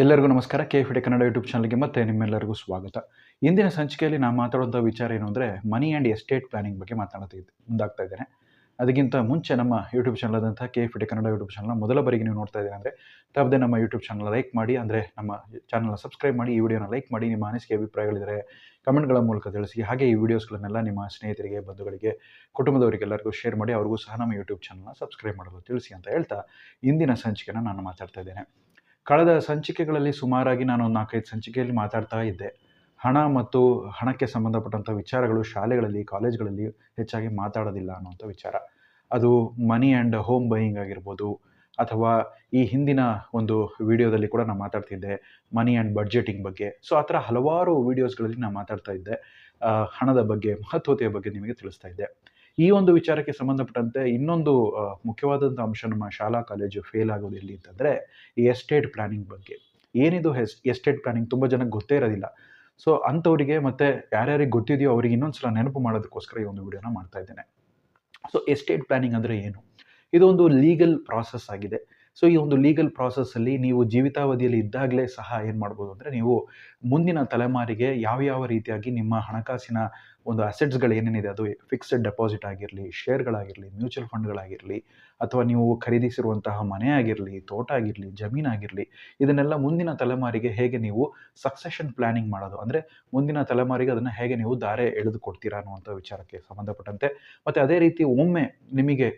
ಎಲ್ಲರಿಗೂ ನಮಸ್ಕಾರ. K D Kannada YouTube ಚಾನಲ್ಗೆ ಮತ್ತೆ ನಿಮ್ಮೆಲ್ಲರಿಗೂ ಸ್ವಾಗತ. ಇಂದಿನ ಸಂಚಿಕೆಯಲ್ಲಿ ನಾನು ಮಾತಾಡುವಂಥ ವಿಚಾರ ಏನು ಅಂದರೆ ಮನಿ ಆ್ಯಂಡ್ ಎಸ್ಟೇಟ್ ಪ್ಲಾನಿಂಗ್ ಬಗ್ಗೆ ಮಾತಾಡ್ತಿದ್ದೆ ಮುಂದಾಗ್ತಾ ಇದ್ದೇನೆ. ಅದಕ್ಕಿಂತ ಮುಂಚೆ ನಮ್ಮ ಯೂಟ್ಯೂಬ್ ಚಾನಲ್ ಆದಂಥ ಕೆ ಫಿಡೆ ಕನ್ನಡ ಯೂಟ್ಯೂಬ್ ಚಾನಲ್ನ ಮೊದಲ ಬಾರಿಗೆ ನೀವು ನೋಡ್ತಾ ಇದ್ದೀರಾ ಅಂದರೆ ತಪ್ಪದೆ ನಮ್ಮ ಯೂಟ್ಯೂಬ್ ಚಾನಲ್ ಲೈಕ್ ಮಾಡಿ, ಅಂದರೆ ನಮ್ಮ ಚಾನಲ್ನ ಸಬ್ಸ್ಕ್ರೈಬ್ ಮಾಡಿ, ಈ ವಿಡಿಯೋನ ಲೈಕ್ ಮಾಡಿ, ನಿಮ್ಮ ಅನಿಸಿಕೆ ಅಭಿಪ್ರಾಯಗಳಿದ್ದರೆ ಕಮೆಂಟ್ಗಳ ಮೂಲಕ ತಿಳಿಸಿ. ಹಾಗೆ ಈ ವಿಡಿಯೋಸ್ಗಳನ್ನೆಲ್ಲ ನಿಮ್ಮ ಸ್ನೇಹಿತರಿಗೆ, ಬಂಧುಗಳಿಗೆ, ಕುಟುಂಬದವರಿಗೆಲ್ಲರಿಗೂ ಶೇರ್ ಮಾಡಿ, ಅವ್ರಿಗೂ ಸಹ ನಮ್ಮ ಯೂಟ್ಯೂಬ್ ಚಾನಲ್ನ ಸಬ್ಸ್ಕ್ರೈಬ್ ಮಾಡಲು ತಿಳಿಸಿ ಅಂತ ಹೇಳ್ತಾ ಇಂದಿನ ಸಂಚಿಕೆನ ನಾನು ಮಾತಾಡ್ತಾ ಇದ್ದೇನೆ. ಕಳೆದ ಸಂಚಿಕೆಗಳಲ್ಲಿ ಸುಮಾರಾಗಿ ನಾನು ನಾಲ್ಕೈದು ಸಂಚಿಕೆಯಲ್ಲಿ ಮಾತಾಡ್ತಾ ಇದ್ದೆ. ಹಣ ಮತ್ತು ಹಣಕ್ಕೆ ಸಂಬಂಧಪಟ್ಟಂಥ ವಿಚಾರಗಳು ಶಾಲೆಗಳಲ್ಲಿ, ಕಾಲೇಜ್ಗಳಲ್ಲಿ ಹೆಚ್ಚಾಗಿ ಮಾತಾಡೋದಿಲ್ಲ ಅನ್ನುವಂಥ ವಿಚಾರ. ಅದು ಮನಿ ಆ್ಯಂಡ್ ಹೋಮ್ ಬೈಯಿಂಗ್ ಆಗಿರ್ಬೋದು ಅಥವಾ ಈ ಹಿಂದಿನ ಒಂದು ವಿಡಿಯೋದಲ್ಲಿ ಕೂಡ ನಾನು ಮಾತಾಡ್ತಿದ್ದೆ, ಮನಿ ಆ್ಯಂಡ್ ಬಡ್ಜೆಟಿಂಗ್ ಬಗ್ಗೆ. ಸೊ, ಆ ಥರ ಹಲವಾರು ವೀಡಿಯೋಸ್ಗಳಲ್ಲಿ ನಾನು ಮಾತಾಡ್ತಾ ಇದ್ದೆ. ಹಣದ ಬಗ್ಗೆ, ಮಹತ್ವತೆಯ ಬಗ್ಗೆ ನಿಮಗೆ ತಿಳಿಸ್ತಾ ಇದ್ದೆ. ಈ ಒಂದು ವಿಚಾರಕ್ಕೆ ಸಂಬಂಧಪಟ್ಟಂತೆ ಇನ್ನೊಂದು ಮುಖ್ಯವಾದಂಥ ಅಂಶ ನಮ್ಮ ಶಾಲಾ ಕಾಲೇಜು ಫೇಲ್ ಆಗೋದು ಎಲ್ಲಿ ಅಂತಂದರೆ, ಈ ಎಸ್ಟೇಟ್ ಪ್ಲಾನಿಂಗ್ ಬಗ್ಗೆ. ಏನಿದು ಎಸ್ ಎಸ್ಟೇಟ್ ಪ್ಲಾನಿಂಗ್ ತುಂಬ ಜನಕ್ಕೆ ಗೊತ್ತೇ ಇರೋದಿಲ್ಲ. ಸೊ ಅಂಥವರಿಗೆ ಮತ್ತು ಯಾರ್ಯಾರಿಗೆ ಗೊತ್ತಿದೆಯೋ ಅವರಿಗೆ ಇನ್ನೊಂದು ಸಲ ನೆನಪು ಮಾಡೋದಕ್ಕೋಸ್ಕರ ಈ ಒಂದು ವಿಡಿಯೋನ ಮಾಡ್ತಾ ಇದ್ದೇನೆ. ಸೊ ಎಸ್ಟೇಟ್ ಪ್ಲಾನಿಂಗ್ ಅಂದರೆ ಏನು? ಇದು ಒಂದು ಲೀಗಲ್ ಪ್ರಾಸೆಸ್ ಆಗಿದೆ. ಸೊ ಈ ಒಂದು ಲೀಗಲ್ ಪ್ರಾಸೆಸ್ಸಲ್ಲಿ ನೀವು ಜೀವಿತಾವಧಿಯಲ್ಲಿ ಇದ್ದಾಗಲೇ ಸಹ ಏನು ಮಾಡ್ಬೋದು ಅಂದರೆ ನೀವು ಮುಂದಿನ ತಲೆಮಾರಿಗೆ ಯಾವ ಯಾವ ರೀತಿಯಾಗಿ ನಿಮ್ಮ ಹಣಕಾಸಿನ ಒಂದು ಅಸೆಟ್ಸ್ಗಳು ಏನೇನಿದೆ, ಅದು ಫಿಕ್ಸ್ಡ್ ಡೆಪಾಸಿಟ್ ಆಗಿರಲಿ ಶೇರ್ಗಳಾಗಿರಲಿ ಮ್ಯೂಚುವಲ್ ಫಂಡ್ಗಳಾಗಿರಲಿ ಅಥವಾ ನೀವು ಖರೀದಿಸಿರುವಂತಹ ಮನೆ ಆಗಿರಲಿ, ತೋಟ ಆಗಿರಲಿ ಜಮೀನಾಗಿರಲಿ ಇದನ್ನೆಲ್ಲ ಮುಂದಿನ ತಲೆಮಾರಿಗೆ ಹೇಗೆ ನೀವು ಸಕ್ಸೆಷನ್ ಪ್ಲಾನಿಂಗ್ ಮಾಡೋದು? ಅಂದರೆ ಮುಂದಿನ ತಲೆಮಾರಿಗೆ ಅದನ್ನು ಹೇಗೆ ನೀವು ದಾರೆ ಎಳೆದು ಕೊಡ್ತೀರಾ ಅನ್ನುವಂಥ ವಿಚಾರಕ್ಕೆ ಸಂಬಂಧಪಟ್ಟಂತೆ. ಮತ್ತು ಅದೇ ರೀತಿ ಒಮ್ಮೆ ನಿಮಗೆ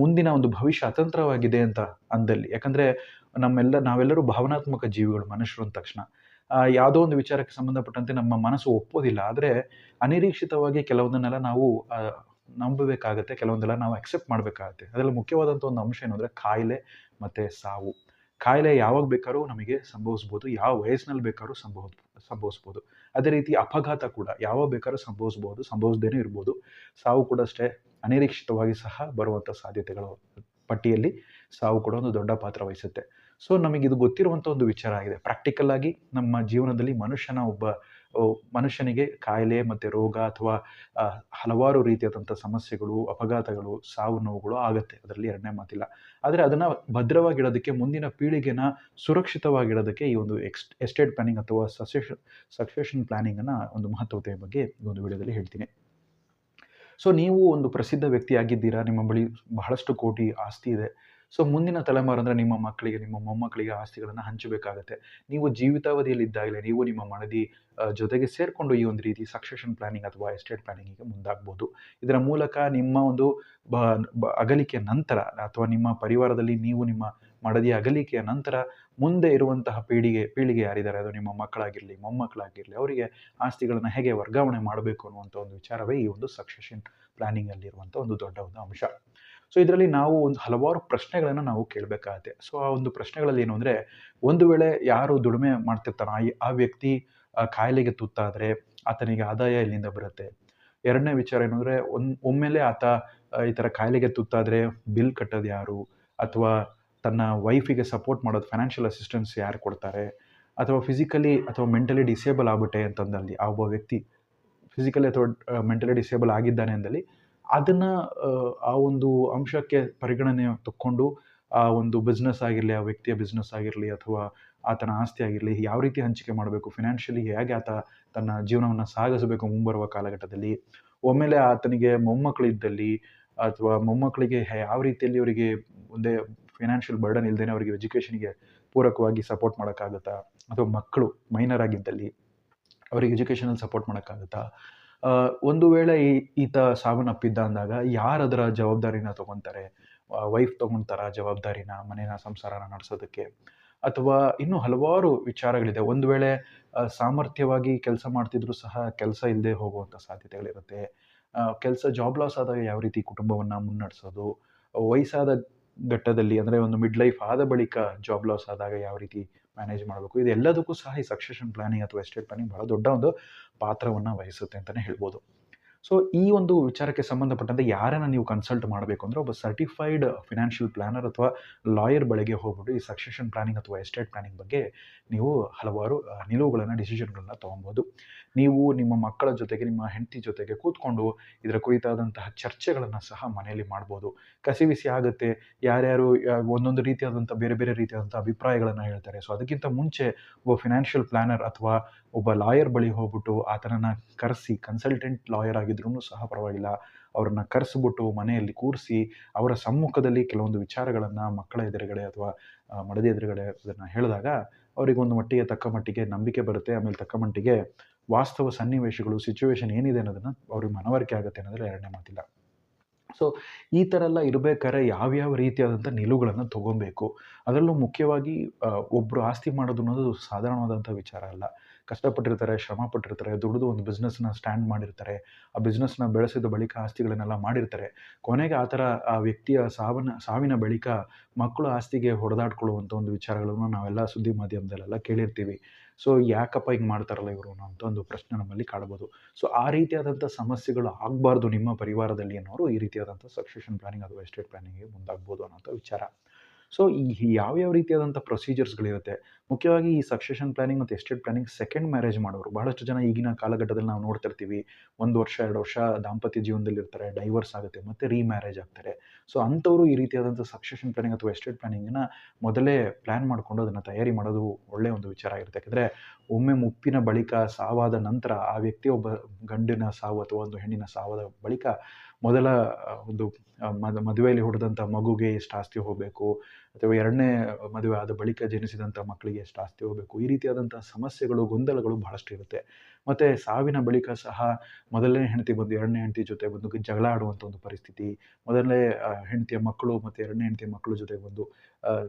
ಮುಂದಿನ ಒಂದು ಭವಿಷ್ಯ ಅತಂತ್ರವಾಗಿದೆ ಅಂತ ಅಂದಲ್ಲಿ, ಯಾಕಂದರೆ ನಮ್ಮೆಲ್ಲ, ನಾವೆಲ್ಲರೂ ಭಾವನಾತ್ಮಕ ಜೀವಿಗಳು ಮನುಷ್ಯರು ಅಂದ ತಕ್ಷಣ. ಯಾವುದೋ ಒಂದು ವಿಚಾರಕ್ಕೆ ಸಂಬಂಧಪಟ್ಟಂತೆ ನಮ್ಮ ಮನಸ್ಸು ಒಪ್ಪೋದಿಲ್ಲ. ಆದರೆ ಅನಿರೀಕ್ಷಿತವಾಗಿ ಕೆಲವೊಂದನ್ನೆಲ್ಲ ನಾವು ನಂಬಬೇಕಾಗತ್ತೆ, ಕೆಲವೊಂದೆಲ್ಲ ನಾವು ಅಕ್ಸೆಪ್ಟ್ ಮಾಡಬೇಕಾಗತ್ತೆ. ಅದರಲ್ಲಿ ಮುಖ್ಯವಾದಂಥ ಒಂದು ಅಂಶ ಏನು ಅಂದರೆ ಕಾಯಿಲೆ ಮತ್ತು ಸಾವು. ಕಾಯಿಲೆ ಯಾವಾಗ ಬೇಕಾದ್ರೂ ನಮಗೆ ಸಂಭವಿಸ್ಬೋದು, ಯಾವ ವಯಸ್ಸಿನಲ್ಲಿ ಬೇಕಾದ್ರೂ ಸಂಭವ ಸಂಭವಿಸ್ಬೋದು. ಅದೇ ರೀತಿ ಅಪಘಾತ ಕೂಡ ಯಾವಾಗ ಬೇಕಾದ್ರೂ ಸಂಭವಿಸ್ಬೋದು, ಸಂಭವಿಸದೇನೂ ಇರ್ಬೋದು. ಸಾವು ಕೂಡ ಅಷ್ಟೇ ಅನಿರೀಕ್ಷಿತವಾಗಿ ಸಹ ಬರುವಂಥ ಸಾಧ್ಯತೆಗಳು ಪಟ್ಟಿಯಲ್ಲಿ ಸಾವು ಕೂಡ ಒಂದು ದೊಡ್ಡ ಪಾತ್ರ ವಹಿಸುತ್ತೆ. ಸೊ ಇದು ಗೊತ್ತಿರುವಂಥ ಒಂದು ವಿಚಾರ ಆಗಿದೆ. ಪ್ರಾಕ್ಟಿಕಲ್ ಆಗಿ ನಮ್ಮ ಜೀವನದಲ್ಲಿ ಮನುಷ್ಯನ ಒಬ್ಬ ಮನುಷ್ಯನಿಗೆ ಕಾಯಿಲೆ ಮತ್ತು ರೋಗ ಅಥವಾ ಹಲವಾರು ರೀತಿಯಾದಂಥ ಸಮಸ್ಯೆಗಳು, ಅಪಘಾತಗಳು, ಸಾವು ನೋವುಗಳು ಆಗುತ್ತೆ. ಅದರಲ್ಲಿ ಎರಡನೇ ಮಾತಿಲ್ಲ. ಆದರೆ ಅದನ್ನು ಭದ್ರವಾಗಿಡೋದಕ್ಕೆ, ಮುಂದಿನ ಪೀಳಿಗೆನ ಸುರಕ್ಷಿತವಾಗಿಡೋದಕ್ಕೆ ಈ ಒಂದು ಎಕ್ಸ್, ಎಸ್ಟೇಟ್ ಪ್ಲಾನಿಂಗ್ ಅಥವಾ ಸಸೆಷನ್ ಸಕ್ಸೆಷನ್ ಪ್ಲಾನಿಂಗನ್ನು ಒಂದು ಮಹತ್ವತೆಯ ಬಗ್ಗೆ ಈ ಒಂದು ವಿಡಿಯೋದಲ್ಲಿ ಹೇಳ್ತೀನಿ. ಸೊ ನೀವು ಒಂದು ಪ್ರಸಿದ್ಧ ವ್ಯಕ್ತಿಯಾಗಿದ್ದೀರಾ? ನಿಮ್ಮ ಬಳಿ ಬಹಳಷ್ಟು ಕೋಟಿ ಆಸ್ತಿ ಇದೆ. ಸೊ ಮುಂದಿನ ತಲೆಮಾರು ಅಂದರೆ ನಿಮ್ಮ ಮಕ್ಕಳಿಗೆ, ನಿಮ್ಮ ಮೊಮ್ಮಕ್ಕಳಿಗೆ ಆಸ್ತಿಗಳನ್ನು ಹಂಚಬೇಕಾಗತ್ತೆ. ನೀವು ಜೀವಿತಾವಧಿಯಲ್ಲಿ ಇದ್ದಾಗಲೇ ನೀವು ನಿಮ್ಮ ಮಡದಿ ಜೊತೆಗೆ ಸೇರಿಕೊಂಡು ಈ ಒಂದು ರೀತಿ ಸಕ್ಸೆಷನ್ ಪ್ಲಾನಿಂಗ್ ಅಥವಾ ಎಸ್ಟೇಟ್ ಪ್ಲಾನಿಂಗಿಗೆ ಮುಂದಾಗ್ಬೋದು. ಇದರ ಮೂಲಕ ನಿಮ್ಮ ಒಂದು ಬ ಅಗಲಿಕೆಯ ನಂತರ ಅಥವಾ ನಿಮ್ಮ ಪರಿವಾರದಲ್ಲಿ ನೀವು ನಿಮ್ಮ ಮಡದಿಯ ಅಗಲಿಕೆಯ ನಂತರ ಮುಂದೆ ಇರುವಂತಹ ಪೀಳಿಗೆ ಪೀಳಿಗೆ ಯಾರಿದ್ದಾರೆ? ಅದು ನಿಮ್ಮ ಮಕ್ಕಳಾಗಿರಲಿ, ಮೊಮ್ಮಕ್ಕಳಾಗಿರಲಿ, ಅವರಿಗೆ ಆಸ್ತಿಗಳನ್ನು ಹೇಗೆ ವರ್ಗಾವಣೆ ಮಾಡಬೇಕು ಅನ್ನುವಂಥ ಒಂದು ವಿಚಾರವೇ ಈ ಒಂದು ಸಕ್ಸೆಷನ್ ಪ್ಲಾನಿಂಗಲ್ಲಿರುವಂಥ ಒಂದು ದೊಡ್ಡ ಒಂದು ಅಂಶ. ಸೊ ಇದರಲ್ಲಿ ನಾವು ಒಂದು ಹಲವಾರು ಪ್ರಶ್ನೆಗಳನ್ನು ನಾವು ಕೇಳಬೇಕಾಗತ್ತೆ. ಸೊ ಆ ಒಂದು ಪ್ರಶ್ನೆಗಳಲ್ಲಿ ಏನು ಅಂದರೆ, ಒಂದು ವೇಳೆ ಯಾರು ದುಡಿಮೆ ಮಾಡ್ತಿರ್ತಾನೋ ಆ ವ್ಯಕ್ತಿ ಕಾಯಿಲೆಗೆ ತುತ್ತಾದರೆ ಆತನಿಗೆ ಆದಾಯ ಎಲ್ಲಿಂದ ಬರುತ್ತೆ? ಎರಡನೇ ವಿಚಾರ ಏನು ಅಂದರೆ, ಒನ್, ಒಮ್ಮೆಲೆ ಆತ ಈ ಥರ ಕಾಯಿಲೆಗೆ ತುತ್ತಾದರೆ ಬಿಲ್ ಕಟ್ಟೋದು ಯಾರು? ಅಥವಾ ತನ್ನ ವೈಫಿಗೆ ಸಪೋರ್ಟ್ ಮಾಡೋದು, ಫೈನಾನ್ಷಿಯಲ್ ಅಸಿಸ್ಟೆನ್ಸ್ ಯಾರು ಕೊಡ್ತಾರೆ? ಅಥವಾ ಫಿಸಿಕಲಿ ಅಥವಾ ಮೆಂಟಲಿ ಡಿಸೇಬಲ್ ಆಗ್ಬಿಟ್ಟೆ ಅಂತಂದಲ್ಲಿ, ಆ ಒಬ್ಬ ವ್ಯಕ್ತಿ ಫಿಸಿಕಲಿ ಅಥವಾ ಮೆಂಟಲಿ ಡಿಸೇಬಲ್ ಆಗಿದ್ದಾನೆ ಅಂದಲ್ಲಿ ಅದನ್ನು, ಆ ಒಂದು ಅಂಶಕ್ಕೆ ಪರಿಗಣನೆ ತಕ್ಕೊಂಡು, ಆ ಒಂದು ಬಿಸ್ನೆಸ್ ಆಗಿರಲಿ, ಆ ವ್ಯಕ್ತಿಯ ಬಿಸ್ನೆಸ್ ಆಗಿರಲಿ ಅಥವಾ ಆತನ ಆಸ್ತಿ ಆಗಿರಲಿ, ಯಾವ ರೀತಿ ಹಂಚಿಕೆ ಮಾಡಬೇಕು ಫಿನಾನ್ಷಿಯಲಿ ಹೇಗೆ ಆತ ತನ್ನ ಜೀವನವನ್ನು ಸಾಗಿಸಬೇಕು ಮುಂಬರುವ ಕಾಲಘಟ್ಟದಲ್ಲಿ, ಒಮ್ಮೆಲೆ ಆತನಿಗೆ ಮೊಮ್ಮಕ್ಕಳಿದ್ದಲ್ಲಿ ಅಥವಾ ಮೊಮ್ಮಕ್ಕಳಿಗೆ ಯಾವ ರೀತಿಯಲ್ಲಿ ಅವರಿಗೆ ಒಂದೇ ಫಿನಾನ್ಷಿಯಲ್ ಬರ್ಡನ್ ಇಲ್ಲದೇ ಅವರಿಗೆ ಎಜುಕೇಷನ್ಗೆ ಪೂರಕವಾಗಿ ಸಪೋರ್ಟ್ ಮಾಡೋಕ್ಕಾಗುತ್ತಾ, ಅಥವಾ ಮಕ್ಕಳು ಮೈನರ್ ಆಗಿದ್ದಲ್ಲಿ, ಅವರಿಗೆ ಎಜುಕೇಷನಲ್ಲಿ ಸಪೋರ್ಟ್ ಮಾಡೋಕ್ಕಾಗುತ್ತಾ ಒಂದು ವೇಳೆ ಈ, ಈತ ಸಾವನ್ನಪ್ಪಿದ್ದ ಅಂದಾಗ ಯಾರು ಅದರ ಜವಾಬ್ದಾರಿನ ತೊಗೊತಾರೆ? ವೈಫ್ ತೊಗೊಳ್ತಾರ ಜವಾಬ್ದಾರಿನ, ಮನೇನ ಸಂಸಾರನ ನಡೆಸೋದಕ್ಕೆ? ಅಥವಾ ಇನ್ನೂ ಹಲವಾರು ವಿಚಾರಗಳಿದೆ. ಒಂದು ವೇಳೆ ಸಾಮರ್ಥ್ಯವಾಗಿ ಕೆಲಸ ಮಾಡ್ತಿದ್ರು ಸಹ ಕೆಲಸ ಇಲ್ಲದೆ ಹೋಗುವಂಥ ಸಾಧ್ಯತೆಗಳಿರುತ್ತೆ. ಕೆಲಸ ಜಾಬ್ ಲಾಸ್ ಆದಾಗ ಯಾವ ರೀತಿ ಕುಟುಂಬವನ್ನು ಮುನ್ನಡೆಸೋದು? ವಯಸ್ಸಾದ ಘಟ್ಟದಲ್ಲಿ, ಅಂದರೆ ಒಂದು ಮಿಡ್ ಲೈಫ್ ಆದ ಬಳಿಕ ಜಾಬ್ ಲಾಸ್ ಆದಾಗ ಯಾವ ರೀತಿ ಮ್ಯಾನೇಜ್ ಮಾಡಬೇಕು. ಇದೆಲ್ಲದಕ್ಕೂ ಸಹ ಈ ಸಕ್ಸೆಷನ್ ಪ್ಲಾನಿಂಗ್ ಅಥವಾ ಎಸ್ಟೇಟ್ ಪ್ಲಾನಿಂಗ್ ಬಹಳ ದೊಡ್ಡ ಒಂದು ಪಾತ್ರವನ್ನು ವಹಿಸುತ್ತೆ ಅಂತಲೇ ಹೇಳ್ಬೋದು. ಸೊ ಈ ಒಂದು ವಿಚಾರಕ್ಕೆ ಸಂಬಂಧಪಟ್ಟಂತೆ ಯಾರನ್ನು ನೀವು ಕನ್ಸಲ್ಟ್ ಮಾಡಬೇಕು ಅಂದರೆ ಒಬ್ಬ ಸರ್ಟಿಫೈಡ್ ಫಿನಾನ್ಷಿಯಲ್ ಪ್ಲಾನರ್ ಅಥವಾ ಲಾಯರ್ ಬಳಿಗೆ ಹೋಗ್ಬಿಟ್ಟು ಈ ಸಕ್ಸೆಷನ್ ಪ್ಲಾನಿಂಗ್ ಅಥವಾ ಎಸ್ಟೇಟ್ ಪ್ಲಾನಿಂಗ್ ಬಗ್ಗೆ ನೀವು ಹಲವಾರು ನಿಲುವುಗಳನ್ನು ಡಿಸಿಷನ್ಗಳನ್ನ ತೊಗೊಬೋದು. ನೀವು ನಿಮ್ಮ ಮಕ್ಕಳ ಜೊತೆಗೆ, ನಿಮ್ಮ ಹೆಂಡತಿ ಜೊತೆಗೆ ಕೂತ್ಕೊಂಡು ಇದರ ಕುರಿತಾದಂತಹ ಚರ್ಚೆಗಳನ್ನು ಸಹ ಮನೆಯಲ್ಲಿ ಮಾಡ್ಬೋದು. ಕಸಿವಿಸಿ ಆಗುತ್ತೆ. ಯಾರ್ಯಾರು ಒಂದೊಂದು ರೀತಿಯಾದಂಥ, ಬೇರೆ ಬೇರೆ ರೀತಿಯಾದಂಥ ಅಭಿಪ್ರಾಯಗಳನ್ನು ಹೇಳ್ತಾರೆ. ಸೊ ಅದಕ್ಕಿಂತ ಮುಂಚೆ ಒಬ್ಬ ಫಿನಾನ್ಷಿಯಲ್ ಪ್ಲಾನರ್ ಅಥವಾ ಒಬ್ಬ ಲಾಯರ್ ಬಳಿ ಹೋಗ್ಬಿಟ್ಟು ಆತನನ್ನು ಕರೆಸಿ ಕನ್ಸಲ್ಟೆಂಟ್ ಲಾಯರ್ ಆಗಿದ್ರೂ ಸಹ ಪರವಾಗಿಲ್ಲ. ಅವ್ರನ್ನ ಕರೆಸ್ಬಿಟ್ಟು ಮನೆಯಲ್ಲಿ ಕೂರಿಸಿ, ಅವರ ಸಮ್ಮುಖದಲ್ಲಿ ಕೆಲವೊಂದು ವಿಚಾರಗಳನ್ನು ಮಕ್ಕಳ ಎದುರುಗಡೆ ಅಥವಾ ಮಡದಿ ಎದುರುಗಡೆ ಅದನ್ನು ಹೇಳಿದಾಗ ಅವರಿಗೆ ಒಂದು ಮಟ್ಟಿಗೆ ತಕ್ಕ ಮಟ್ಟಿಗೆ ನಂಬಿಕೆ ಬರುತ್ತೆ. ಆಮೇಲೆ ತಕ್ಕ ಮಟ್ಟಿಗೆ ವಾಸ್ತವ ಸನ್ನಿವೇಶಗಳು ಸಿಚುವೇಶನ್ ಏನಿದೆ ಅನ್ನೋದನ್ನು ಅವ್ರಿಗೆ ಮನವರಿಕೆ ಆಗುತ್ತೆ ಅನ್ನೋದ್ರಲ್ಲಿ ಎರಡನೇ ಮಾತಿಲ್ಲ. ಸೊ ಈ ಥರ ಎಲ್ಲ ಇರಬೇಕಾದ್ರೆ ಯಾವ್ಯಾವ ರೀತಿಯಾದಂಥ ನಿಲುವುಗಳನ್ನು ತೊಗೊಬೇಕು? ಅದರಲ್ಲೂ ಮುಖ್ಯವಾಗಿ ಒಬ್ಬರು ಆಸ್ತಿ ಮಾಡೋದು ಅನ್ನೋದು ಸಾಧಾರಣವಾದಂಥ ವಿಚಾರ ಅಲ್ಲ. ಕಷ್ಟಪಟ್ಟಿರ್ತಾರೆ ಶ್ರಮ ಪಟ್ಟಿರ್ತಾರೆ ದುಡಿದು ಒಂದು ಬಿಸ್ನೆಸ್ನ ಸ್ಟ್ಯಾಂಡ್ ಮಾಡಿರ್ತಾರೆ, ಆ ಬಿಸ್ನೆಸ್ನ ಬೆಳೆಸಿದ ಬಳಿಕ ಆಸ್ತಿಗಳನ್ನೆಲ್ಲ ಮಾಡಿರ್ತಾರೆ. ಕೊನೆಗೆ ಆ ಥರ ಆ ವ್ಯಕ್ತಿಯ ಸಾವನ್ನ, ಸಾವಿನ ಬಳಿಕ ಮಕ್ಕಳು ಆಸ್ತಿಗೆ ಹೊಡೆದಾಡ್ಕೊಳ್ಳುವಂಥ ಒಂದು ವಿಚಾರಗಳನ್ನು ನಾವೆಲ್ಲ ಸುದ್ದಿ ಮಾಧ್ಯಮದಲ್ಲೆಲ್ಲ ಕೇಳಿರ್ತೀವಿ. ಸೊ ಯಾಕಪ್ಪ ಹಿಂಗೆ ಮಾಡ್ತಾರಲ್ಲ ಇವರು ಅಂತ ಒಂದು ಪ್ರಶ್ನೆ ನಮ್ಮಲ್ಲಿ ಕಾಡ್ಬೋದು ಸೊ ಆ ರೀತಿಯಾದಂಥ ಸಮಸ್ಯೆಗಳು ಆಗಬಾರ್ದು ನಿಮ್ಮ ಪರಿವಾರದಲ್ಲಿ ಅನ್ನೋರು ಈ ರೀತಿಯಾದಂಥ ಸಕ್ಸೆಷನ್ ಪ್ಲಾನಿಂಗ್ ಅಥವಾ ಎಸ್ಟೇಟ್ ಪ್ಲಾನಿಂಗ್ಗೆ ಮುಂದಾಗ್ಬೋದು ಅನ್ನೋಂಥ ವಿಚಾರ. ಸೊ ಈ ಯಾವ್ಯಾವ ರೀತಿಯಾದಂಥ ಪ್ರೊಸೀಜರ್ಸ್ಗಳಿರುತ್ತೆ ಮುಖ್ಯವಾಗಿ ಈ ಸಕ್ಸೆಷನ್ ಪ್ಲಾನಿಂಗ್ ಮತ್ತು ಎಸ್ಟೇಟ್ ಪ್ಲಾನಿಂಗ್ ಸೆಕೆಂಡ್ ಮ್ಯಾರೇಜ್ ಮಾಡೋರು. ಬಹಳಷ್ಟು ಜನ ಈಗಿನ ಕಾಲಘಟ್ಟದಲ್ಲಿ ನಾವು ನೋಡ್ತಾ ಇರ್ತೀವಿ ಒಂದು ವರ್ಷ, ಎರಡು ವರ್ಷ ದಾಂಪತ್ಯ ಜೀವನದಲ್ಲಿ ಇರ್ತಾರೆ ಡೈವರ್ಸ್ ಆಗುತ್ತೆ ಮತ್ತು ರೀಮ್ಯಾರೇಜ್ ಆಗ್ತಾರೆ. ಸೊ ಅಂಥವರು ಈ ರೀತಿಯಾದಂಥ ಸಕ್ಸೆಷನ್ ಪ್ಲಾನಿಂಗ್ ಅಥವಾ ಎಸ್ಟೇಟ್ ಪ್ಲಾನಿಂಗನ್ನು ಮೊದಲೇ ಪ್ಲ್ಯಾನ್ ಮಾಡಿಕೊಂಡು ಅದನ್ನು ತಯಾರಿ ಮಾಡೋದು ಒಳ್ಳೆಯ ಒಂದು ವಿಚಾರ ಆಗಿರುತ್ತೆ. ಯಾಕಂದರೆ ಒಮ್ಮೆ ಮುಪ್ಪಿನ ಬಳಿಕ ಸಾವಾದ ನಂತರ ಆ ವ್ಯಕ್ತಿ ಒಬ್ಬ ಗಂಡಿನ ಸಾವು ಅಥವಾ ಒಂದು ಹೆಣ್ಣಿನ ಸಾವಾದ ಬಳಿಕ ಮೊದಲ ಒಂದು ಮದುವೆಯಲ್ಲಿ ಹುಟ್ಟಿದಂಥ ಮಗುಗೆ ಎಷ್ಟು ಆಸ್ತಿ ಹೋಗಬೇಕು, ಅಥವಾ ಎರಡನೇ ಮದುವೆ ಆದ ಬಳಿಕ ಜನಿಸಿದಂಥ ಮಕ್ಕಳಿಗೆ ಎಷ್ಟು ಆಸ್ತಿ ಹೋಗಬೇಕು, ಈ ರೀತಿಯಾದಂಥ ಸಮಸ್ಯೆಗಳು, ಗೊಂದಲಗಳು ಬಹಳಷ್ಟು ಇರುತ್ತೆ. ಮತ್ತು ಸಾವಿನ ಬಳಿಕ ಸಹ ಮೊದಲನೇ ಹೆಂಡತಿ ಬಂದು ಎರಡನೇ ಹೆಂಡತಿ ಜೊತೆ ಬಂದು ಜಗಳ ಆಡುವಂಥ ಒಂದು ಪರಿಸ್ಥಿತಿ, ಮೊದಲನೇ ಹೆಂಡತಿಯ ಮಕ್ಕಳು ಮತ್ತು ಎರಡನೇ ಹೆಂಡತಿಯ ಮಕ್ಕಳು ಜೊತೆ ಬಂದು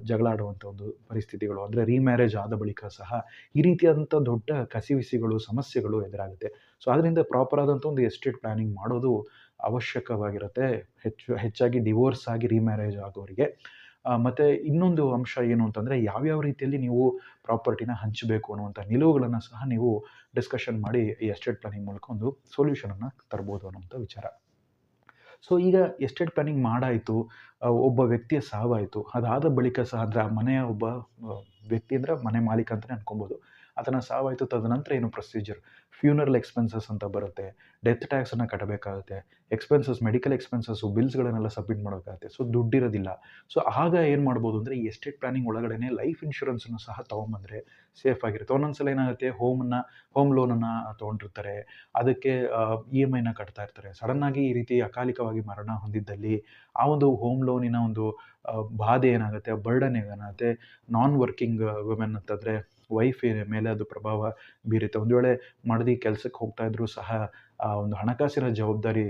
ಜಗಳ ಆಡುವಂಥ ಒಂದು ಪರಿಸ್ಥಿತಿಗಳು, ಅಂದರೆ ರೀಮ್ಯಾರೇಜ್ ಆದ ಬಳಿಕ ಸಹ ಈ ರೀತಿಯಾದಂಥ ದೊಡ್ಡ ಕಸಿವಿಸಿಗಳು, ಸಮಸ್ಯೆಗಳು ಎದುರಾಗುತ್ತೆ. ಸೊ, ಅದರಿಂದ ಪ್ರಾಪರ್ ಆದಂಥ ಒಂದು ಎಸ್ಟೇಟ್ ಪ್ಲಾನಿಂಗ್ ಮಾಡೋದು ಅವಶ್ಯಕವಾಗಿರುತ್ತೆ. ಹೆಚ್ಚು, ಹೆಚ್ಚಾಗಿ ಡಿವೋರ್ಸ್ ಆಗಿ ರೀಮ್ಯಾರೇಜ್ ಆಗೋರಿಗೆ. ಮತ್ತು ಇನ್ನೊಂದು ಅಂಶ ಏನು ಅಂತಂದರೆ ಯಾವ್ಯಾವ ರೀತಿಯಲ್ಲಿ ನೀವು ಪ್ರಾಪರ್ಟಿನ ಹಂಚಬೇಕು ಅನ್ನುವಂಥ ನಿಲುವುಗಳನ್ನು ಸಹ ನೀವು ಡಿಸ್ಕಷನ್ ಮಾಡಿ ಈ ಎಸ್ಟೇಟ್ ಪ್ಲಾನಿಂಗ್ ಮೂಲಕ ಒಂದು ಸೊಲ್ಯೂಷನನ್ನು ತರ್ಬೋದು ಅನ್ನುವಂಥ ವಿಚಾರ. ಸೊ ಈಗ ಎಸ್ಟೇಟ್ ಪ್ಲಾನಿಂಗ್ ಮಾಡಾಯಿತು ಒಬ್ಬ ವ್ಯಕ್ತಿಯ ಸಾವಾಯಿತು, ಅದಾದ ಬಳಿಕ ಸಹ ಅಂದರೆ ಆ ಮನೆಯ ಒಬ್ಬ ವ್ಯಕ್ತಿ ಅಂದರೆ ಮನೆ ಮಾಲೀಕ ಅಂತಲೇ ಅನ್ಕೊಬೋದು. ಆತನ ಸಾವಾಯಿತು ತದನಂತರ ಏನು ಪ್ರೊಸೀಜರ್ ಫ್ಯೂನರಲ್ ಎಕ್ಸ್ಪೆನ್ಸಸ್ ಅಂತ ಬರುತ್ತೆ ಡೆತ್ ಟ್ಯಾಕ್ಸನ್ನು ಕಟ್ಟಬೇಕಾಗುತ್ತೆ ಎಕ್ಸ್ಪೆನ್ಸಸ್ ಮೆಡಿಕಲ್ ಎಕ್ಸ್ಪೆನ್ಸಸ್ಸು ಬಿಲ್ಸ್ಗಳನ್ನೆಲ್ಲ ಸಬ್ಮಿಟ್ ಮಾಡೋಕ್ಕಾಗುತ್ತೆ. ಸೊ ದುಡ್ಡಿರೋದಿಲ್ಲ. ಸೊ ಆಗ ಏನು ಮಾಡ್ಬೋದು ಅಂದರೆ, ಈ ಎಸ್ಟೇಟ್ ಪ್ಲಾನಿಂಗ್ ಒಳಗಡೆ ಲೈಫ್ ಇನ್ಶೂರೆನ್ಸನ್ನು ಸಹ ತೊಗೊಂಬಂದರೆ ಸೇಫ್ ಆಗಿರುತ್ತೆ. ಒಂದೊಂದ್ಸಲ ಏನಾಗುತ್ತೆ ಹೋಮನ್ನು ಹೋಮ್ ಲೋನನ್ನು ತೊಗೊಂಡಿರ್ತಾರೆ. ಅದಕ್ಕೆ ಇ ಎಂ ಐನ ಕಟ್ತಾ ಇರ್ತಾರೆ. ಸಡನ್ನಾಗಿ ಈ ರೀತಿ ಅಕಾಲಿಕವಾಗಿ ಮರಣ ಹೊಂದಿದ್ದಲ್ಲಿ ಆ ಒಂದು ಹೋಮ್ ಲೋನಿನ ಒಂದು ಬಾಧೆ ಏನಾಗುತ್ತೆ ಬರ್ಡನ್ ಏನಾಗುತ್ತೆ ನಾನ್ ವರ್ಕಿಂಗ್ ವುಮೆನ್ ಅಂತಂದರೆ ವೈಫ್ ಮೇಲೆ ಅದು ಪ್ರಭಾವ ಬೀರುತ್ತೆ. ಒಂದು ವೇಳೆ ಮಡದಿ ಕೆಲಸಕ್ಕೆ ಹೋಗ್ತಾ ಇದ್ರೂ ಸಹ, ಆ ಒಂದು ಹಣಕಾಸಿನ ಜವಾಬ್ದಾರಿ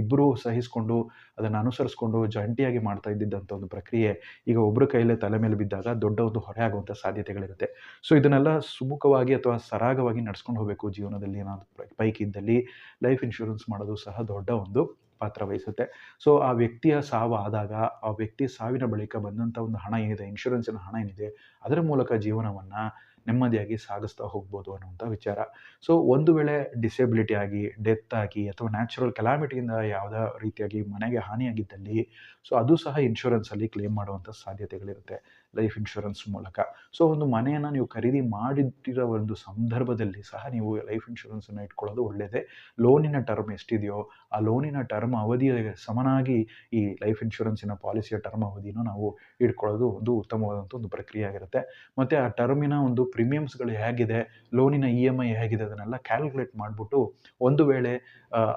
ಇಬ್ಬರೂ ಸಹಿಸಿಕೊಂಡು ಅದನ್ನು ಅನುಸರಿಸ್ಕೊಂಡು ಜಂಟಿಯಾಗಿ ಮಾಡ್ತಾ ಇದ್ದಿದ್ದಂಥ ಒಂದು ಪ್ರಕ್ರಿಯೆ ಈಗ ಒಬ್ಬರ ಕೈಯಲ್ಲೇ ತಲೆ ಮೇಲೆ ಬಿದ್ದಾಗ ದೊಡ್ಡ ಒಂದು ಹೊರೆ ಆಗುವಂಥ ಸಾಧ್ಯತೆಗಳಿರುತ್ತೆ. ಸೊ ಇದನ್ನೆಲ್ಲ ಸುಮುಖವಾಗಿ ಅಥವಾ ಸರಾಗವಾಗಿ ನಡ್ಸ್ಕೊಂಡು ಹೋಗಬೇಕು ಜೀವನದಲ್ಲಿ ಏನಾದರೂ ಪೈಕಿದ್ದಲ್ಲಿ ಲೈಫ್ ಇನ್ಶೂರೆನ್ಸ್ ಮಾಡೋದು ಸಹ ದೊಡ್ಡ ಒಂದು ಪಾತ್ರ ವಹಿಸುತ್ತೆ. ಸೊ ಆ ವ್ಯಕ್ತಿಯ ಸಾವು ಆದಾಗ, ಆ ವ್ಯಕ್ತಿ ಸಾವಿನ ಬಳಿಕ ಬಂದಂಥ ಒಂದು ಹಣ ಏನಿದೆ ಇನ್ಶೂರೆನ್ಸಿನ ಹಣ ಏನಿದೆ, ಅದರ ಮೂಲಕ ಜೀವನವನ್ನು ನೆಮ್ಮದಿಯಾಗಿ ಸಾಗಿಸ್ತಾ ಹೋಗ್ಬೋದು ಅನ್ನುವಂಥ ವಿಚಾರ. ಸೊ ಒಂದು ವೇಳೆ ಡಿಸೇಬಿಲಿಟಿ ಆಗಿ ಡೆತ್ ಆಗಿ ಅಥವಾ ನ್ಯಾಚುರಲ್ ಕೆಲಾಮಿಟಿಯಿಂದ ಯಾವುದೇ ರೀತಿಯಾಗಿ ಮನೆಗೆ ಹಾನಿಯಾಗಿದ್ದಲ್ಲಿ ಸೊ ಅದು ಸಹ ಇನ್ಶೂರೆನ್ಸಲ್ಲಿ ಕ್ಲೇಮ್ ಮಾಡುವಂಥ ಸಾಧ್ಯತೆಗಳಿರುತ್ತೆ. ಲೈಫ್ ಇನ್ಶೂರೆನ್ಸ್ ಮೂಲಕ. ಸೊ ಒಂದು ಮನೆಯನ್ನು ನೀವು ಖರೀದಿ ಮಾಡಿಟ್ಟಿರೋ ಒಂದು ಸಂದರ್ಭದಲ್ಲಿ ಸಹ ನೀವು ಲೈಫ್ ಇನ್ಶೂರೆನ್ಸನ್ನು ಇಟ್ಕೊಳ್ಳೋದು ಒಳ್ಳೆಯದೇ ಲೋನಿನ ಟರ್ಮ್ ಎಷ್ಟಿದೆಯೋ, ಆ ಲೋನಿನ ಟರ್ಮ್ ಅವಧಿಯ ಸಮನಾಗಿ ಈ ಲೈಫ್ ಇನ್ಶೂರೆನ್ಸಿನ ಪಾಲಿಸಿಯ ಟರ್ಮ್ ಅವಧಿನೂ ನಾವು ಇಟ್ಕೊಳ್ಳೋದು ಒಂದು ಉತ್ತಮವಾದಂಥ ಒಂದು ಪ್ರಕ್ರಿಯೆ ಆಗಿರುತ್ತೆ. ಮತ್ತು ಆ ಟರ್ಮಿನ ಒಂದು ಪ್ರೀಮಿಯಮ್ಸ್ಗಳು ಹೇಗಿದೆ ಲೋನಿನ ಇ ಎಂ ಐ ಹೇಗಿದೆ, ಅದನ್ನೆಲ್ಲ ಕ್ಯಾಲ್ಕುಲೇಟ್ ಮಾಡಿಬಿಟ್ಟು ಒಂದು ವೇಳೆ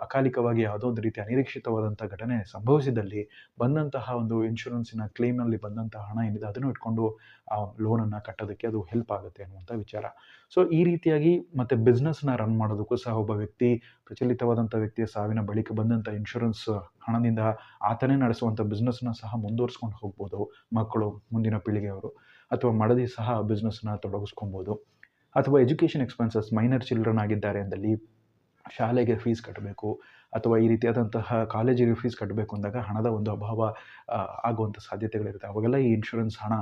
ಅಕಾಲಿಕವಾಗಿ ಯಾವುದೋ ಒಂದು ರೀತಿ ಅನಿರೀಕ್ಷಿತವಾದಂಥ ಘಟನೆ ಸಂಭವಿಸಿದಲ್ಲಿ ಬಂದಂತಹ ಒಂದು ಇನ್ಶೂರೆನ್ಸಿನ ಕ್ಲೇಮಲ್ಲಿ ಬಂದಂತಹ ಹಣ ಏನಿದೆ ಅದನ್ನು ಇಟ್ಕೊಂಡು, ಆ ಲೋನನ್ನು ಕಟ್ಟೋದಕ್ಕೆ ಅದು ಹೆಲ್ಪ್ ಆಗುತ್ತೆ ಅನ್ನುವಂಥ ವಿಚಾರ. ಸೊ ಈ ರೀತಿಯಾಗಿ ಮತ್ತು ಬಿಸ್ನೆಸ್ನ ರನ್ ಮಾಡೋದಕ್ಕೂ ಸಹ ಒಬ್ಬ ವ್ಯಕ್ತಿ, ಪ್ರಚಲಿತವಾದಂಥ ವ್ಯಕ್ತಿಯ ಸಾವಿನ ಬಳಿಕ ಬಂದಂಥ ಇನ್ಶೂರೆನ್ಸ್ ಹಣದಿಂದ ಆತನೇ ನಡೆಸುವಂಥ ಬಿಸ್ನೆಸ್ನ ಸಹ ಮುಂದುವರಿಸ್ಕೊಂಡು ಹೋಗ್ಬೋದು ಮಕ್ಕಳು ಮುಂದಿನ ಪೀಳಿಗೆಯವರು ಅಥವಾ ಮಡದಿ ಸಹ ಬಿಸ್ನೆಸ್ನ ತೊಡಗಿಸ್ಕೊಬೋದು. ಅಥವಾ ಎಜುಕೇಷನ್ ಎಕ್ಸ್ಪೆನ್ಸಸ್ ಮೈನರ್ ಚಿಲ್ಡ್ರನ್ ಆಗಿದ್ದಾರೆ ಅಂದಲ್ಲಿ ಶಾಲೆಗೆ ಫೀಸ್ ಕಟ್ಟಬೇಕು ಅಥವಾ ಈ ರೀತಿಯಾದಂತಹ ಕಾಲೇಜಿಗೆ ಫೀಸ್ ಕಟ್ಟಬೇಕು ಅಂದಾಗ ಹಣದ ಒಂದು ಅಭಾವ ಆಗುವಂಥ ಸಾಧ್ಯತೆಗಳಿರುತ್ತೆ. ಅವಾಗೆಲ್ಲ ಈ ಇನ್ಶೂರೆನ್ಸ್ ಹಣ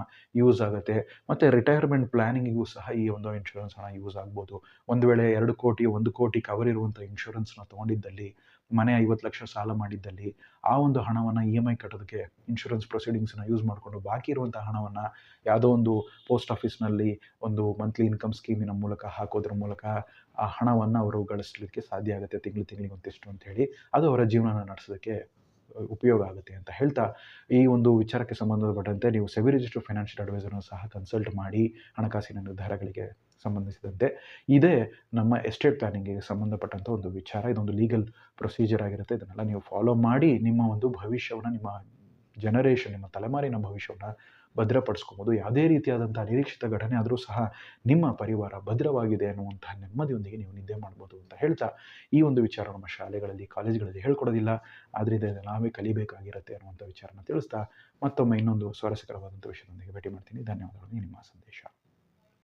ಯೂಸ್ ಆಗುತ್ತೆ. ಮತ್ತು ರಿಟೈರ್ಮೆಂಟ್ ಪ್ಲ್ಯಾನಿಂಗಿಗೂ ಸಹ ಈ ಒಂದು ಇನ್ಶೂರೆನ್ಸ್ ಹಣ ಯೂಸ್ ಆಗ್ಬೋದು. ಒಂದು ವೇಳೆ ಎರಡು ಕೋಟಿ, ಒಂದು ಕೋಟಿ ಕವರ್ ಇರುವಂಥ ಇನ್ಶೂರೆನ್ಸ್ನ ತೊಗೊಂಡಿದ್ದಲ್ಲಿ ಮನೆ ಐವತ್ತು ಲಕ್ಷ ಸಾಲ ಮಾಡಿದ್ದಲ್ಲಿ ಆ ಒಂದು ಹಣವನ್ನು ಇ ಎಂ ಐ ಕಟ್ಟೋದಕ್ಕೆ ಇನ್ಶೂರೆನ್ಸ್ ಪ್ರೊಸೀಡಿಂಗ್ಸನ್ನ ಯೂಸ್ ಮಾಡಿಕೊಂಡು ಬಾಕಿ ಇರುವಂಥ ಹಣವನ್ನು ಯಾವುದೋ ಒಂದು ಪೋಸ್ಟ್ ಆಫೀಸ್ನಲ್ಲಿ ಒಂದು ಮಂತ್ಲಿ ಇನ್ಕಮ್ ಸ್ಕೀಮಿನ ಮೂಲಕ ಹಾಕೋದ್ರ ಮೂಲಕ ಆ ಹಣವನ್ನು ಅವರು ಗಳಿಸಲಿಕ್ಕೆ ಸಾಧ್ಯ ಆಗುತ್ತೆ ತಿಂಗಳು ತಿಂಗಳಿಗೆ ಒಂದಿಷ್ಟು ಅಂತ ಹೇಳಿ ಅದು ಅವರ ಜೀವನ ನಡೆಸೋದಕ್ಕೆ ಉಪಯೋಗ ಆಗುತ್ತೆ ಅಂತ ಹೇಳ್ತಾ ಈ ಒಂದು ವಿಚಾರಕ್ಕೆ ಸಂಬಂಧಪಟ್ಟಂತೆ ನೀವು ಸೆಬಿ ರಿಜಿಸ್ಟರ್ ಫೈನಾನ್ಷಿಯಲ್ ಅಡ್ವೈಸರ್ನ ಸಹ ಕನ್ಸಲ್ಟ್ ಮಾಡಿ ಹಣಕಾಸಿನ ನಿರ್ಧಾರಗಳಿಗೆ ಸಂಬಂಧಿಸಿದಂತೆ. ಇದೇ ನಮ್ಮ ಎಸ್ಟೇಟ್ ಪ್ಲಾನಿಂಗಿಗೆ ಸಂಬಂಧಪಟ್ಟಂಥ ಒಂದು ವಿಚಾರ, ಇದೊಂದು ಲೀಗಲ್ ಪ್ರೊಸೀಜರ್ ಆಗಿರುತ್ತೆ. ಇದನ್ನೆಲ್ಲ ನೀವು ಫಾಲೋ ಮಾಡಿ ನಿಮ್ಮ ಒಂದು ಭವಿಷ್ಯವನ್ನು, ನಿಮ್ಮ ಜನರೇಷನ್ ನಿಮ್ಮ ತಲೆಮಾರಿನ ಭವಿಷ್ಯವನ್ನು ಭದ್ರಪಡಿಸ್ಕೊಬೋದು. ಯಾವುದೇ ರೀತಿಯಾದಂಥ ನಿರೀಕ್ಷಿತ ಘಟನೆ ಆದರೂ ಸಹ ನಿಮ್ಮ ಪರಿವಾರ ಭದ್ರವಾಗಿದೆ ಅನ್ನುವಂಥ ನೆಮ್ಮದಿಯೊಂದಿಗೆ ನೀವು ನಿದ್ದೆ ಮಾಡ್ಬೋದು ಅಂತ ಹೇಳ್ತಾ, ಈ ಒಂದು ವಿಚಾರ ನಮ್ಮ ಶಾಲೆಗಳಲ್ಲಿ, ಕಾಲೇಜುಗಳಲ್ಲಿ ಹೇಳ್ಕೊಡೋದಿಲ್ಲ. ಆದ್ದರಿಂದ ನಾವೇ ಕಲಿಬೇಕಾಗಿರುತ್ತೆ ಅನ್ನುವಂಥ ವಿಚಾರನ ತಿಳಿಸ್ತಾ, ಮತ್ತೊಮ್ಮೆ ಇನ್ನೊಂದು ಸ್ವಾರಸ್ಯಕರವಾದಂಥ ವಿಷಯದೊಂದಿಗೆ ಭೇಟಿ ಮಾಡ್ತೀನಿ. ಧನ್ಯವಾದಗಳು. ನಿಮ್ಮ ಸಂದೇಶ.